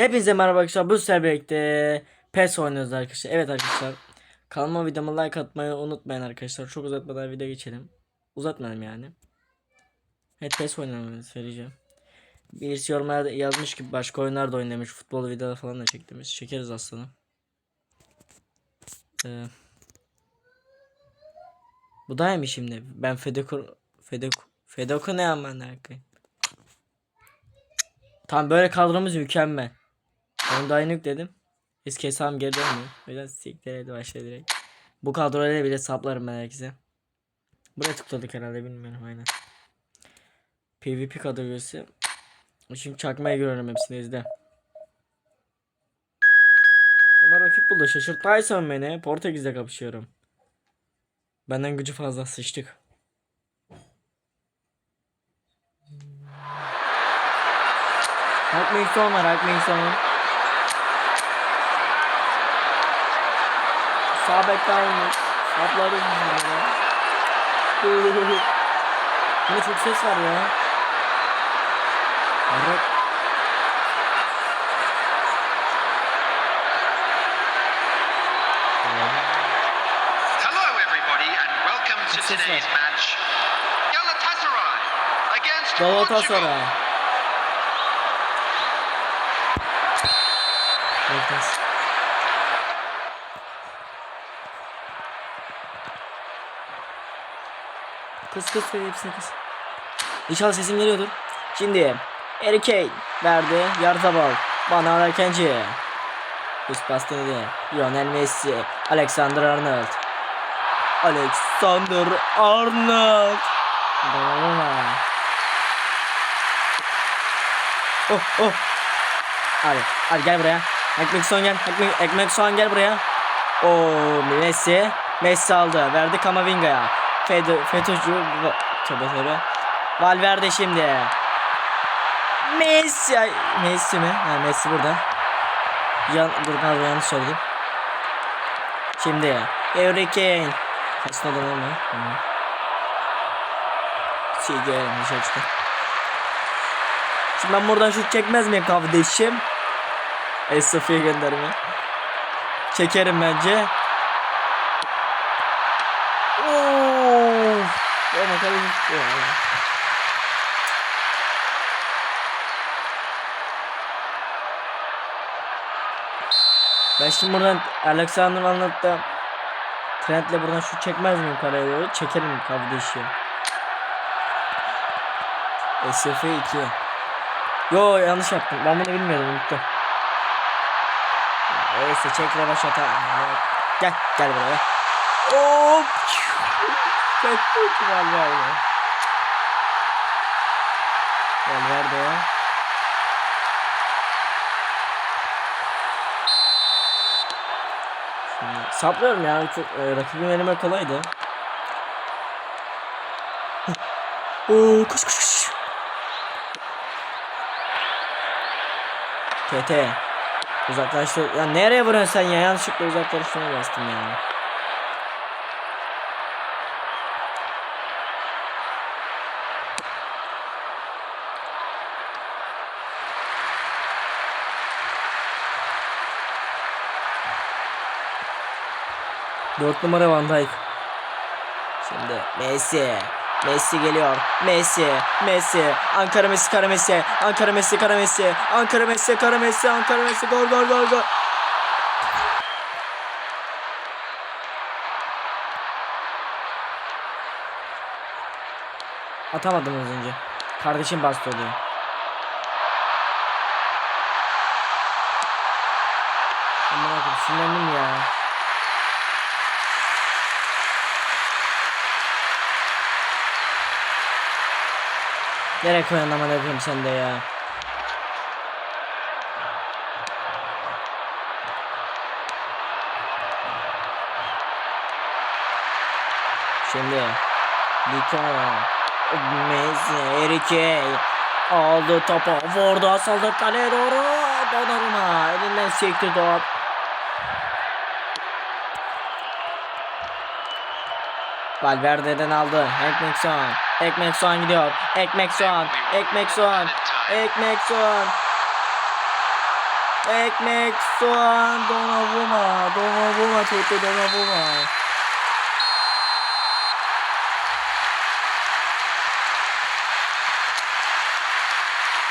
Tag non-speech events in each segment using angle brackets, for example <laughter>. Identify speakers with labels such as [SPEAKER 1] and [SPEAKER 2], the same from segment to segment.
[SPEAKER 1] Hepinize merhaba arkadaşlar. Bu sefer birlikte PES oynuyoruz arkadaşlar. Evet arkadaşlar. Kanalıma videoma like atmayı unutmayın arkadaşlar. Çok uzatmadan video geçelim. Uzatmayalım yani. Evet PES oynamamı söyleyeceğim. Birisi yorumlarda yazmış ki başka oyunlar da oynamış. Futbol videoları falan da çektiğimiz. Çekeriz aslında. Ee, bu da mı şimdi? Ben Fedeko Fedeko Fedeko ne aman koyayım. Tam böyle kadromuz mükemmel. Onu da aynı dedim. Eski hesabım geri dönmüyor. Biraz siktireydi başladı direkt. Bu kadroyla bile saplarım ben herkese. Buraya tıkladık herhalde bilmiyorum aynen. PvP kategorisi. Çünkü çakmaya görüyorum hepsini izle. Hemen rakip buldu. Şaşırttaysan beni. Portekiz'le kapışıyorum. Benden gücü fazla sıçtık. Hackmail son var Hackmail Sağ bek kalmış. Sapları yüzünden. Yine çok ses var ya. Evet.
[SPEAKER 2] Hello, everybody, and welcome to today's match. Galatasaray against.
[SPEAKER 1] Galatasaray. Galatasaray. Kız kız söyle hepsini kız. İnşallah sesim geliyordur. Şimdi Harry Kane verdi. Yartabal. Bana Erkenci. Üst pas denedi. Lionel Messi. Alexander Arnold. Alexander Arnold. Donnarumma. Oh oh. Hadi hadi gel buraya. Ekmek son gel. Ekmek, ekmek soğan gel buraya. Oo Messi. Messi aldı. Verdi Kamavinga'ya. Fed FETÖ'cü. Tövbe tövbe. Valverde şimdi. Messi. Messi mi? Ha Messi burada. Yan, dur pardon yanlış söyledim. Şimdi. Harry Kane. Kaçına dönem mi? Şey çıkın. Şimdi ben buradan şut çekmez miyim kardeşim? Esrafı'ya gönderme. Çekerim bence. Ama tabii. Ben şimdi buradan Alexander Arnold'da Trent'le buradan şut çekmez miyim kareye doğru? Çekerim kardeşim. SF 2 Yo yanlış yaptım. Ben bunu bilmiyordum unuttum. Neyse çek revaş. Gel gel buraya. Hop. Çok kötü Valverde. Valverde. Saplıyorum yani çok e, rakibim elime kolaydı. <laughs> Oo koş koş koş. TT. Uzaklaştı. Ya nereye vuruyorsun sen ya? Yanlışlıkla uzaklaştırmaya bastım yani. 4 numara Van Dijk. Şimdi Messi. Messi geliyor. Messi, Messi, Ankara Messi, Kara Messi, Ankara Messi, Kara Messi, Ankara Messi, Kara Messi, Ankara Messi, gol gol gol gol. Atamadım az önce. Kardeşim bastı oluyor. Aman akım ya. Nereye koyan aman akım sen de ya. Şimdi Dika Messi Kane aldı topu vurdu asıldı kaleye doğru. Donnarumma elinden sekti top. Valverde'den aldı. Ekmek soğan Ekmek soğan gidiyor Ekmek soğan Ekmek soğan Ekmek soğan Ekmek, soğan, Donnarumma. Donnarumma tuttu Donnarumma.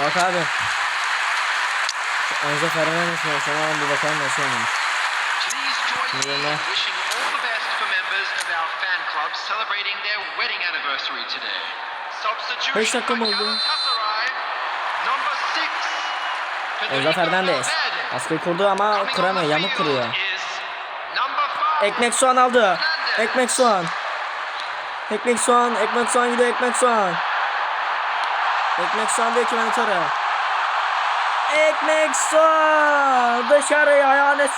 [SPEAKER 1] Bak abi. Şu Enzo Fernandez? Sana bir bakalım nasıl oynamış.
[SPEAKER 2] Please members of our fan club celebrating their wedding anniversary today. Substitution number six.
[SPEAKER 1] Enzo Fernandez. Baskıyı kurdu ama
[SPEAKER 2] the
[SPEAKER 1] Yamuk
[SPEAKER 2] five.
[SPEAKER 1] Ekmek soğan aldı. Ekmek soğan. Ekmek soğan. Ekmek soğan gidiyor. Ekmek soğan. Ekmek soğan diyor ki beni tara. Ekmek soğan. Dışarıya ayağını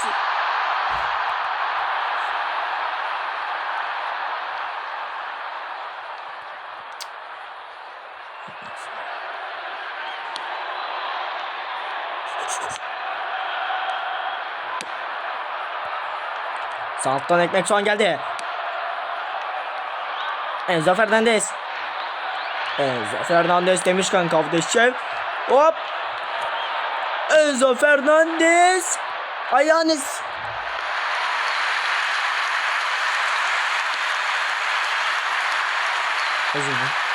[SPEAKER 1] Salttan ekmek soğan geldi. Enzo Fernandez. Enzo Fernandez demişken kardeşim. Hop. Enzo Fernandez. Ayağınız. Özür dilerim.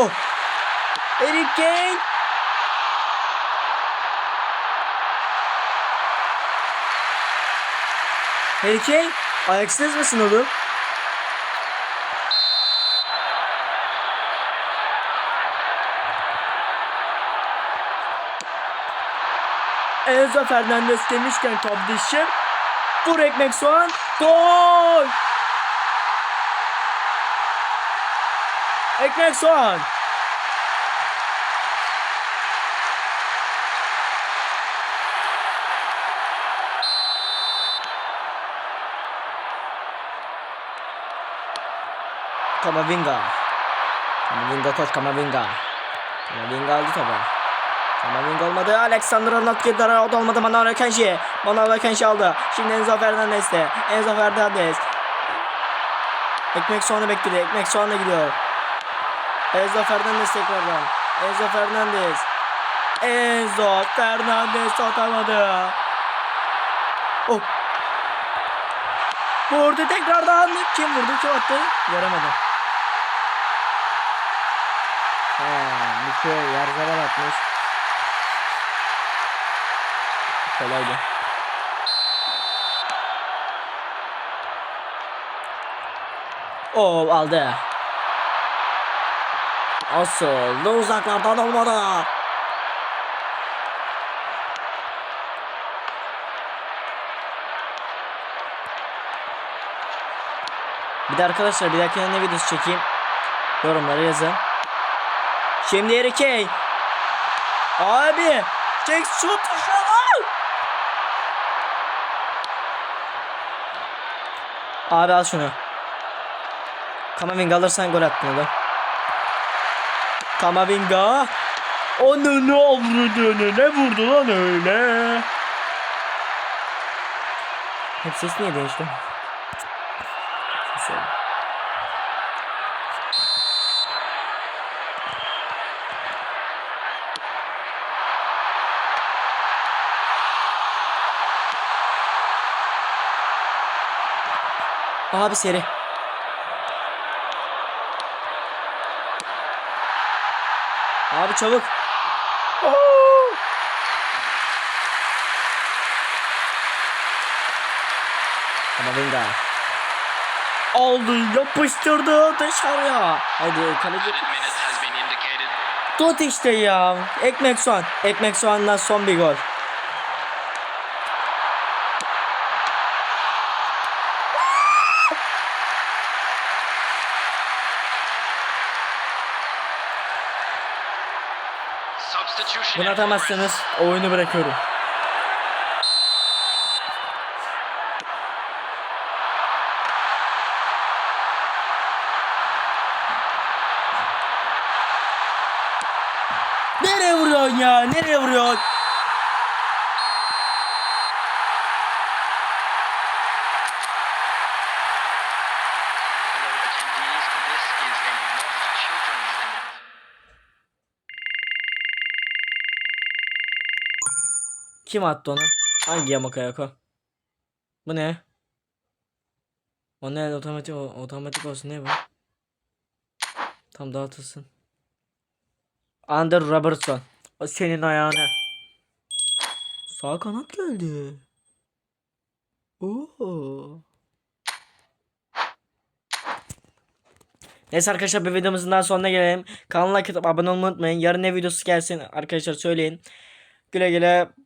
[SPEAKER 1] Oh. Harry Kane. Harry Kane. Ayaksız mısın oğlum? Enzo Fernandez demişken kardeşim. Vur ekmek soğan. Gol. Ekmek soğan. Kamavinga. Kamavinga koş Kamavinga. Kamavinga aldı tabi. Kamavinga olmadı. Alexander Arnold girdi araya. O da olmadı. Manuel Akanji. Manuel Akanji aldı. Şimdi Enzo Fernandez'de. Enzo Fernandez. Ekmek soğanı bekliyor. Ekmek soğanı gidiyor. Enzo Fernandez tekrardan. Enzo Fernandez. Enzo Fernandez atamadı. Oh. Vurdu tekrardan. Kim vurdu? Kim attı? Göremedim. He, Miko Yarzabal atmış. Kolaydı. Oo aldı. Asıl da uzaklardan olmadı. Bir de arkadaşlar bir dahaki ne videosu çekeyim. Yorumlara yazın. Şimdi Harry Kane. Abi. Çek şu tuşu. al! Abi al şunu. Kamavinga alırsan gol attın oğlum. Kamavinga. Onu ne avradını ne vurdu lan öyle. Hep ses niye değişti? Abi seri. Abi çabuk. Kamavinga. Aldı yapıştırdı dışarıya. Hadi kaleci. Tut işte ya. Ekmek soğan. Ekmek soğandan son bir gol.
[SPEAKER 2] Substitution
[SPEAKER 1] Bunu atamazsanız oyunu bırakıyorum. Nereye vuruyorsun ya? Nereye vuruyorsun? Kim attı onu? Hangi yamak ayak o? Bu ne? O ne otomatik o- otomatik olsun ne bu? Tam dağıtılsın. Ander Robertson. O senin ayağına. Sağ kanat geldi. Oo. Neyse arkadaşlar bir videomuzun daha sonuna gelelim. Kanala abone olmayı unutmayın. Yarın ne videosu gelsin arkadaşlar söyleyin. Güle güle